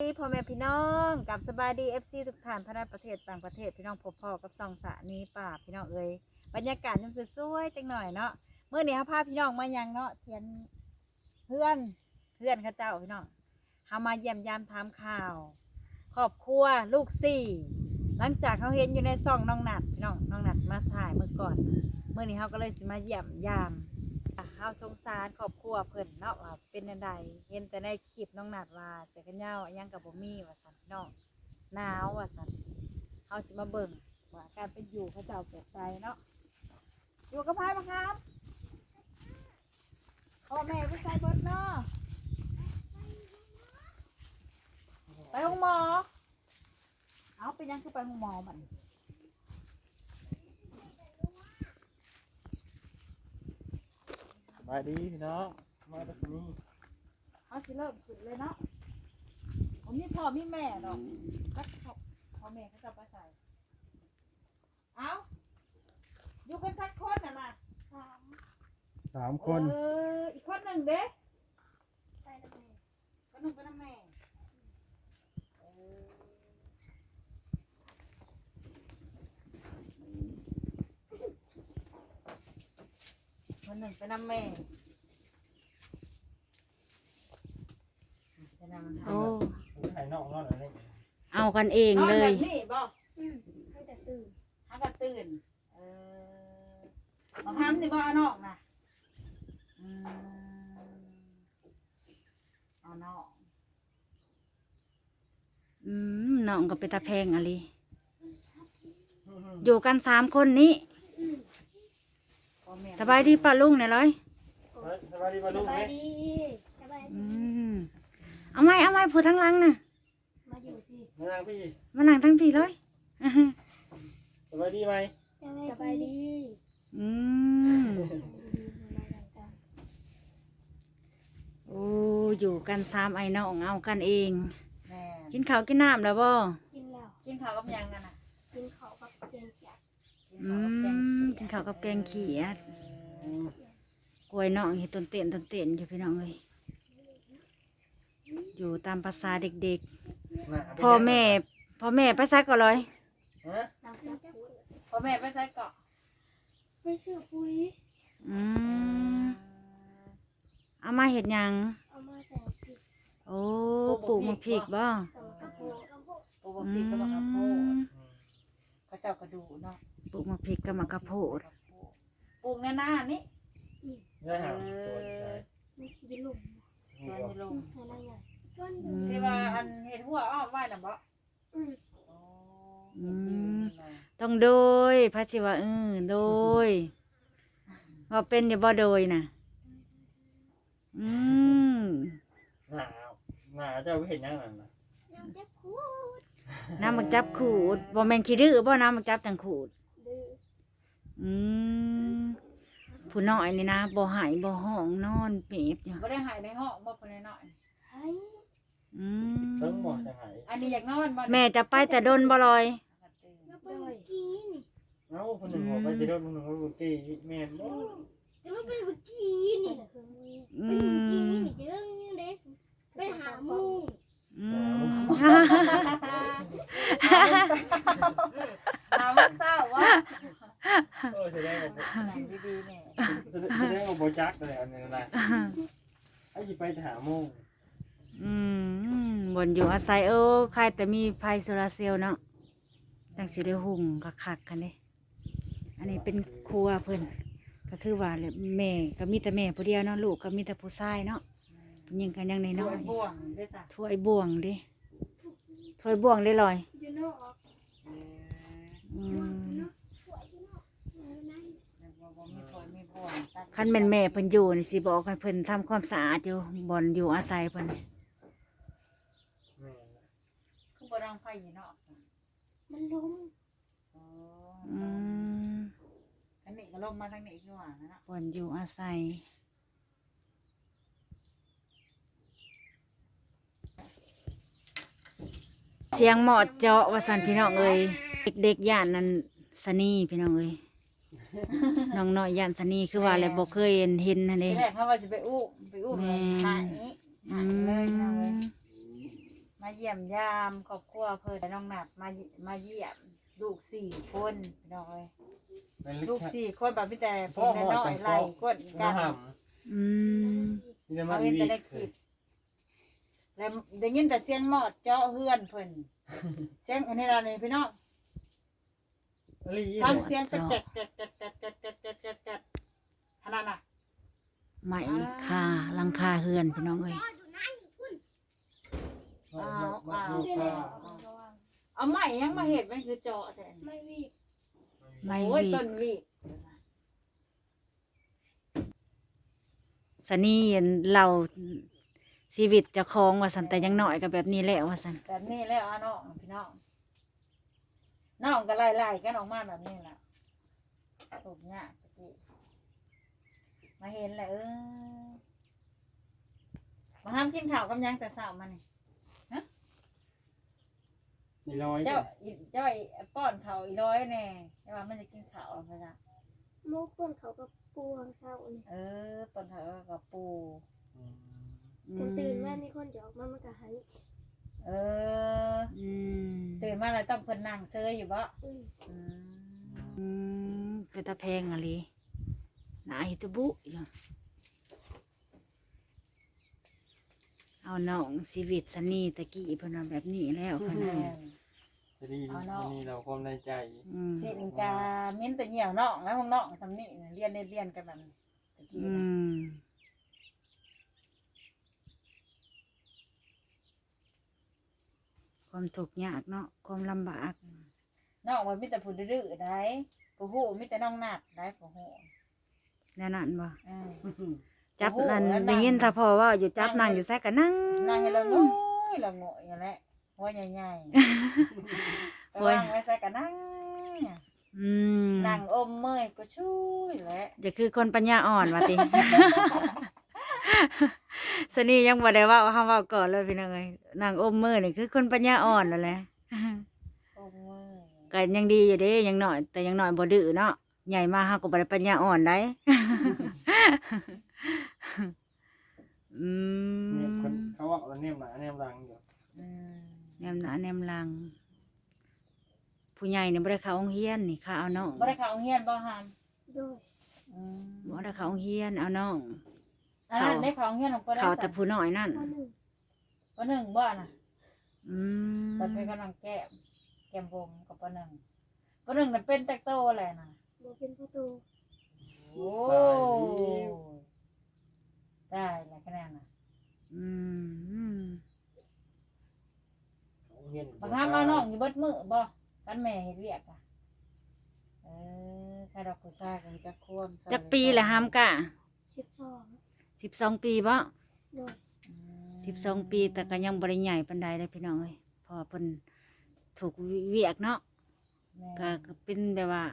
พ่อแม่พี่น้องกับสบายดีเอฟซีทุกท่านภายในประเทศต่างประเทศพี่น้องพบพ่อกับสองสะนี้ป่าพี่น้องเอ้ยบรรยากาศยังสวยๆจังหน่อยเนาะเมื่อนี้เขาพาพี่น้องมายังเนาะเทียนเพื่อนเพื่อนข้าเจ้าพี่น้องเขามาเยี่ยมยามถามข่าวครอบครัวลูกสี่ หลังจากเขาเห็นอยู่ในซองน้องหนัดพี่น้องน้องหนัดมาถ่ายเมื่อก่อนเมื่อนี้เขาก็เลยมาเยี่ยมยาม เฮาสงสารครอบครัวเพิ่นเนาะว่าเป็นจังไดเห็นแต่ในคลิปน้องนัดว่าเสียกันเหย้าอิหยังกับบ่มีว่าซั่นพี่น้องหนาวว่าซั่นเฮาสิมาเบิ่งว่าการเป็นอยู่เขาเจ้าแบบใดเนาะอยู่กับพายปะครับพ่อแม่ผู้ชายเบิดเนาะไปห้องหมอ เอาเป็นหยังคือไปห้องหมอมัน บายดีพี่น้องมาจากนี้เอาสิเริ่มขึ้นเลยเนาะผมมีพ่อมีแม่ดอกก็พ่อพ่อแม่เขาจะไปใส่เอาอยู่กันสักคนน่ะนะสามสามคน เอออีกคนหนึ่งเด้ไปแล้วแม่คนหนึ่งเป็นน้ำแม่เออ คนหนึ่งเป็นน้ำแม่เป็นน้ำโอ้ ไข่นอกนอนอะไรเอากันเองนอนเลแบย บนี้บอกอืมให้แต่ตื่นหากระตื่น เออมาทำสิบ่เอานอกนะอืมเอานอกอืมน้องก็เป็นตาแพงอะไรอยู่กันสามคนนี้ พ่อแม่สบายดีป้าลุงเนี่ยร้อยสบายดีป่ะสลูกบาไหมยดีสบายอืดีมเอาไม้เอาไม้ผู้ทั้งหลังน่ะมาอยู่ที่มานั่งพี่มานั่งทั้งพี่เลยอื้อหือสบายดีไหมสบายดีอืมโอ้อยู่กันสามไอ้น้องเอากันเองแม่กินข้าวกินน้ำแล้วบ่กินแล้วกินข้าวกับหยังกันน่ะกินข้าวกับเกงเขียดกิน อืข้าวกับแกงมกินข้าวกับแกงเขียดเออกล้วยน้องเห็นต้นเต้นต้นเต้นอยู่พี่น้องเลยอยู่ตามภาษาเด็กๆ พ่อแม่ พ่อแม่ไปซักก็เลยฮะน้ำจับปุ๋ยพ่อแม่ไปใส่เกาะไปซื้อปุ๋ยอืมเอามาเห็ดหยังเอามาใส่พริกโอ้ปลูกมะพริกบ่กับกระปุกกระปุกปลูกอืพริกกับมะกะโพดมเขาเจ้ากระดูเนาะ ปลูกมะพริกกับมะกะโพดปลูกในหน้านี่ได้หาสวยใจนี่กินลูกสวนในลงให้ได้ไงก้อนอืมที่ว่าอันเห็ดหัวอ้อมไว้น่ะบ่อืมอ๋ออืมเห็ดยืนน่ะต้องโดยพระศิวะเออโดยว่าเป็นอย่าบ่โดยน่ะ อืมหนาวหนาวเจ้าเห็นยังนั่นนะน้ำจับขูดน้ำมักจับขูดบ่แม่นขี้ดื้อบ่น้ำมักจับจังขูดดื้อ อืมผู้น้อยนี่นะบ่หายบ่ห้องนอนเปียบอยู่บ่ได้หายในห้องบ่คนน้อยให้อืเพิ่งหมมดจะหายๆอันนี้อยากนอนบ่แม่จะไปแต่ดนบ่ลอยแล้วไปเมื่อกี้นี่เอ้าคนหนึ่งบอกไปจะโดนคนหนึ่งบอกกี้แม่นบ่แล้วไปเมื่อกี้นี่อืไปเมื่อกี้มนี่เด้อเด็กไปหาหมูอืม หาวันเศร้าว่า เออแส ดงว่าหนังดีๆเนี่ยแสดงว่าโบจักเลยอันนี้นะไอ้สิไปหาโมงอืมบนอยู่อาศัยเออใครแต่มีไฟโซลาร์เซลล์เนาะจังสิได้หุ่งคักๆกันเด้อันนี้เป็นครัวเพิ่นก็คือว่าแหละแม่ก็มีแต่แม่ผู้เดียวเนาะลูกก็มีแต่ผู้ชายเนาะเพิ่นยังกันยังในน้น้ออยยบ่วงด้วยจ้ะถ้วยบ่วงดิถ้วยบ่วงได้ลอยอืม สวยอยู่นอกอยู่ใน บ่บ่มีถ้วยมีบ่วงตั้ง คันแม่นแม่เพิ่นอยู่นี่สิบอกให้เพิ่นทำความสะอาดอยู่บ่อนอยู่อาศัยเพิ่นนี่แม่นคือบ่ดังไฟอยู่เนาะมันล้มอ๋ออืมอันนี้ก็ลงมาทางนี้อีกว่านะเนาะบ่อนอยู่อาศัย เสียงเหมาะเจาะว่าสันพี่น้องเอ้ยเด็กๆย่านนั้นสนีพี่น้องเอ้ย น้องน้อยย่านสนีคือว่าแล้วบ่เคยเห็นเห็นนั่นเอทีง แรกเขาว่าจะไปอู้ไปอู้แม่ หายอืหายเลยเนาะมมามาเยี่ยมยามครอบครัวเพิ่นน้องหนัดมามาเยี่ยมลูกสี่คนพี่น้องเอ้ยเป็นลึกลูกแค่สี่คนแบบพี่แต่พ่พี่อน้หออยจังๆไล่กดก็กันห้ามอืมนี่จะมาเอาเห็นวีแต่ในคลิปแล้วได้ยินแต่เสียงหมอดเจาะเฮือนเพิ่นเสียงอันนี้ล่ะนี่พี่น้อง ลีฟังเสียงแจ๊กแจ๊กแจ๊กแจ๊กแจ๊กแจ๊กแจ๊กแจ๊กแจ๊กแจ๊กขนาดน่ะไหมคาหลังคาเฮือนพี่น้องเอ้ยจออยู่ไหนคุณลูกเจ๊ค้าเลยเอาไม้ยังมาเห็ดมันคือเจาะแต่ไม่มีไม่โอ้ยวีต้นวีดสนี่เราชีวิตเจะคองว่าสันแต่ยังหน่อยก็แบบนี้แหละว่าสันแบบนี้แล้วอะน้องพี่น้อง น้องก็ไล่ไล่กันออกมาแบบนี้แหละถูกเนี่ยตะกี้มาเห็นแหละเออมาห้ามกินข้าวกับหยังแต่เช้ามานี่อีร้อยเจ้าอีเจ้าไอ้ป้อนเขาวอีร้อยแน่แต่ว่ามันจะกินข้าวเอาไปละโมกคนเขากับปวงเศร้านี่เออป้อนเขาวกับปูอืมกันตื่นมามีคนจะออกมามันก็หาย เออ อืมตื่นมาแล้วต้องเพิ่นนั่งเซยอยู่บ่อืมอืมอืมเป็นตาแพงอะไรหนาฮิตบุอยู่เอาน้องชีวิตสนี่ตะกี้เพิ่นว่าแบบนี้แล้วเพิ่นแม่น่ะนสวัสดีเอาเนาะวันนี้เราความในใจอืมสินกามิ้นแต่เหี่ยวน้องแล้วของน้องสำนี่น่ะเรียนเรียนเรียนกันแบบนี้ตะกี้อืน่ะม ความทุกข์ยากเนาะความลำบากน้องมันมีแต่ผู้ดื้อๆได้ผู้ฮู้มีแต่น้องนัดได้ผู้ฮู้แน่นอนบ่อืม จับโอ้โหนั่นแล้วนั่ง ได้ยินถ้าพอว่าอยู่จับนั่นั่งงอยู่แซกก็นั่งนั่งให้เราโง่ยเราโง่อย่างแหละหัวใหญ่ๆหัไปววางไว้ใส่กันนั่งอืมนั่งอมเมยก็ช่วยแหละ จะคือคนปัญญาอ่อนว่าติ สนี่ยังบ่ได้เว่าเฮาเว้าก่อนเลยพี่น้องเอ้ยนั่งอมมือนี่คือคนปัญญาอ่อนนั่นแหละอมเมยก็ยังดีอยู่เด้ยังน้อย แต่ยังน้อยบ่ดื้อเนาะใหญ่มาเฮาก็บ่ได้ปัญญาอ่อนได้อืเนี่ยคนมเขาว่าเราเนี่ยมหนาเนี่ยมหลังอยู่อืมแนมหน้าแนมหลัง ผู้ใหญ่นี่บ่ได้เข้าโรงเรียนนี่ค่ะเอาน้องบ่ได้เข้าโรงเรียนบ่ฮันโดยอืมบ่ได้เข้าโรงเรียนเอาน้องอ่า เข้าได้เข้าโรงเรียนของบ่ได้เขาแต่ผู้น้อยนั่น ข้อหนึ่งปหนึ่งบ่น่ะอืมตอนเป็นกำลังแก้มแก้มผมกับปหนึ่งปหนึ่งน่ะเป็นแตกโตแหละน่ะโมเป็นประตูโอ้ได้แล้วคะแนนน่ะอืมอืมเรียนบางครั้งมาน้องอยู่เบิดมื้อบ่กันแม่เฮ็ดเวียกอะเออใครดอกกุซ่าก็จะควมจักปีแหละหามกะสิบสอง สิบสองปีบ่โดยสิบสองปีแต่ก็ยังบริใหญ่ปันใดเลยพี่น้องเอ้ยเพอเพิ่นถูกเวียกเนาะแม่ก็ก็เป็นแบบว่า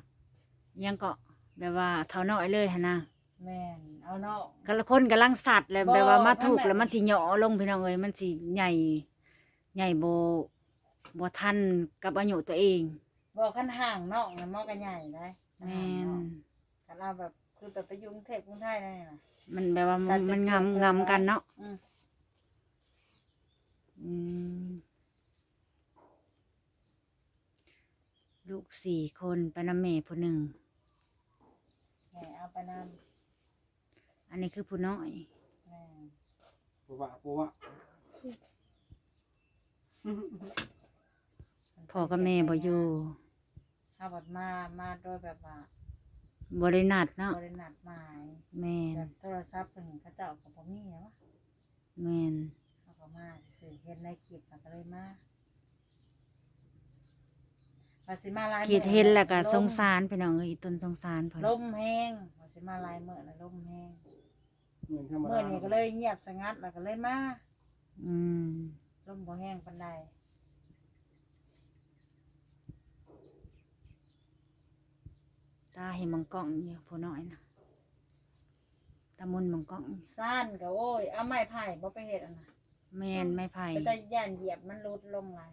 ยังก็แบบว่าเท่าน้อยเลยหั่นนะแม่นเอาเนาะก็ละคนกำลังสัตว์เลยบ่แบบว่ามาถูกมันแบบแล้วมันสิเหยาะลงพี่น้องเอ้ยมันสิใหญ่ใหญ่โบบ่ทันกับอายุตัวเองบอกคันห่างน้องน่ะมอกันใหญ่ได้แม่นคันเอาแบบ คือแบบไปอยุ่กรุงเทพกรุงไทยได้น่ะ มันแบบว่าสัมันตว์มันจะงามเกิดงามขึ้นกันเนาะอืม อืมลูกสี่คนไปนำแม่ผู้หนึ่งแม่เอาไปนำอันนี้คือผู้น้อยแม่ปูวะปูวะพ่อกับแม่บ่อยู่ถ้าบดมา มาโดยแบบว่า บ่ได้นัดเนาะบรินัดหมายแม่นแบบโทรศัพท์เพิ่นเขาเจ้าก็บ่มีหรอวะแม่นเขาก็มาซื่อๆเห็นในคลิปแล้วก็เลยมาว่าสิมาหลายคิดเห็นแล้วก็ลมสงสารพี่น้องเอ้ยต้นสงสารเพิ่นลมแห้งว่าสิมาหลายมื้อแล้วลมแห้งเหมือนธรรมดามื้อนี้ก็เลยเงียบสงัดแล้วก็เลยมาอืมลมบ่แห้งปานใด ตาเห็นมังกล้องอยู่ผู้น้อยนะตามุนมังกล้องอยู่ซ่านก็โอ้ยเอาไม้ไผ่บ่ไปเฮ็ดอันน่ะแม่นไม่ไผ่ไปแต่ย่านเหยียบมันหลุดลงหลาย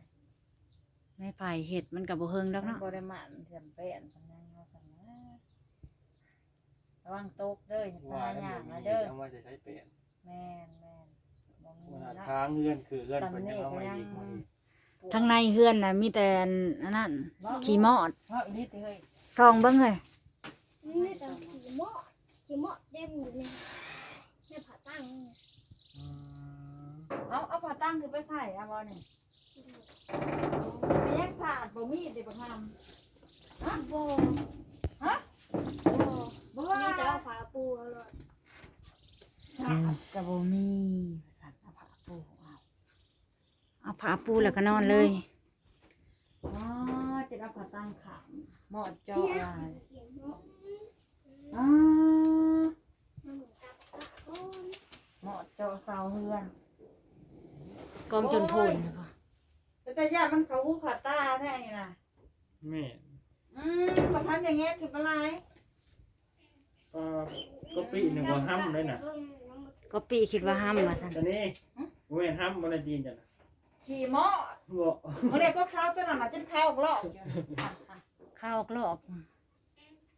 ไม่ไผ่เห็ดมันกับบ่เฮิงดอกมันเนาะบ่ได้มันเทียมเป้นปานนั้นเนาะสั่นนะระวังตกเด้ออย่าไปว่าหาแล้วย่างเดี๋นะยวเด้อนี้เอามาจะใช้เปลี่ยนแม่นแม่นบ่ขนาดทางเฮือนคือเฮือนเพิ่นยังเอาไว้อีกมื้อนี้ทั้งในเฮือนน่ะมีแต่อันนั้นขี้มอดเพราะอีนี่ติเฮ้ยซองเบิ่งเลย นี่แต่ขี่หม้อขี่หม้อเต็มอยู่ในในผาตั้งนี่อืมเอาเอาผ้าตั้งคือไปใส่อะบ่นี่ไปแยกสาดบ่มีดดิบ่ทำฮะโบฮะโบบ่ว่ามีแต่เอาฝาปูเอาเลยสาดก็บ่มีสัตว์เอาผ้าปูเอาเอาผ้าปูแล้วก็นอนเลย อ๋อจะเอาผ้าตั้งขามหมอดจอเนี่ยอะไรเขียนหม้ ออ๋อมันเหมือนกับตะโกนหมอดจอเสาเฮือน กองจนโพนแต่แต่ย่ามันเขาหูขาตาแท้นี่น่ะ แม่อืมมาทำอย่างเงี้ยคืออะไรก็ก็ปีหนึงบ่ห้ำเลยน่ะเบิ่งน้ำมันก็ปีคิดว่าห้ามว่าซั่นตอนนี้บ่แม่นห้ำบ่ได้จีนจ้ะนะขี่หมอบ่เมื่อเด็กก็เช้าตัวนั้นน่ะจนแพ้ออกลอกอยู่อะอะข้าวออกลอก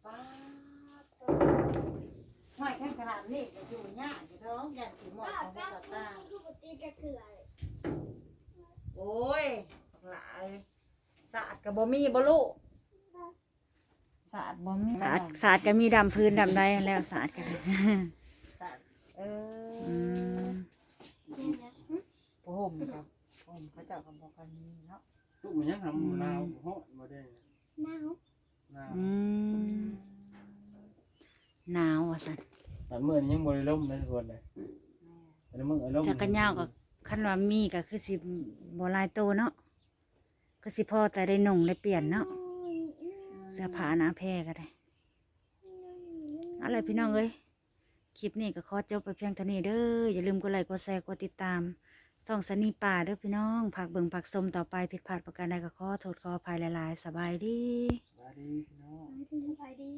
ป้าด ห้อยแค่ขนาดนี้ก็อยู่ยากอยู่เท้องยันขี่หมอป้าของป้าขาป้าตาดูปฏิจะคืออะไรโอ้ยหลายสะอาดกับบ่มีบ่ลูกสะอาดบ่มีสาดสาดก็มีดำพื้นดำใดแล้วสาดก็ได้สะอาดเออือมนี่นะผ้าห่มกับผ้าห่มเขาเจ้ากับบ่กันมีเนาะตุกมันยังทำลาวฮอดบ่ได้หนาวลาวอืม หนาวว่าซั่นแต่มื้อนี้ยังบ่ได้ล่มเลยทุกคนเลยแต่มื้อเอาล่มจักกันยาวก็คันว่ามีก็คือสิบ่หลายโตเนาะก็สิพอแต่ได้นุ่งได้เปลี่ยนเนาะเสื้อผ้าหนาแพร่ก็ได้เอาล่ะไรพี่น้องเอ้ยคลิปนี้ก็ขอจบไปเพียงเท่านี้เด้ออย่าลืมกดไลค์กดแชร์กดติดตามส่องสนีป่าเด้อพี่น้องผักเบิ่งผักสมต่อไปผิดพลาดประการใดก็ขอโทษขออภัยหลายๆสบายดีสวัสดีพี่น้องสบายดี